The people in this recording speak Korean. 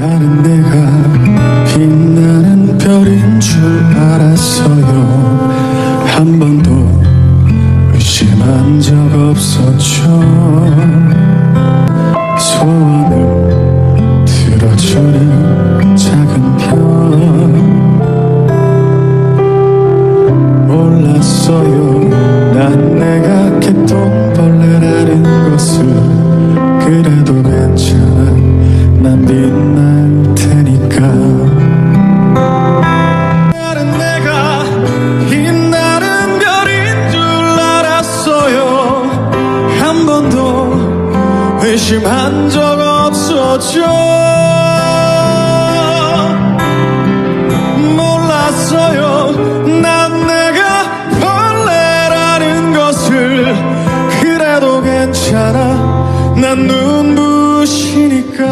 나는 내가 빛나는 별인 줄 알았어요. 한 번도 의심한 적 없었죠. 소원을 들어주는 작은 별. 몰랐어요. 난내 그러니까. 의심한 적 없었죠. 몰랐어요. 난 내가 벌레라는 것을. 그래도 괜찮아. 난 눈부시니까.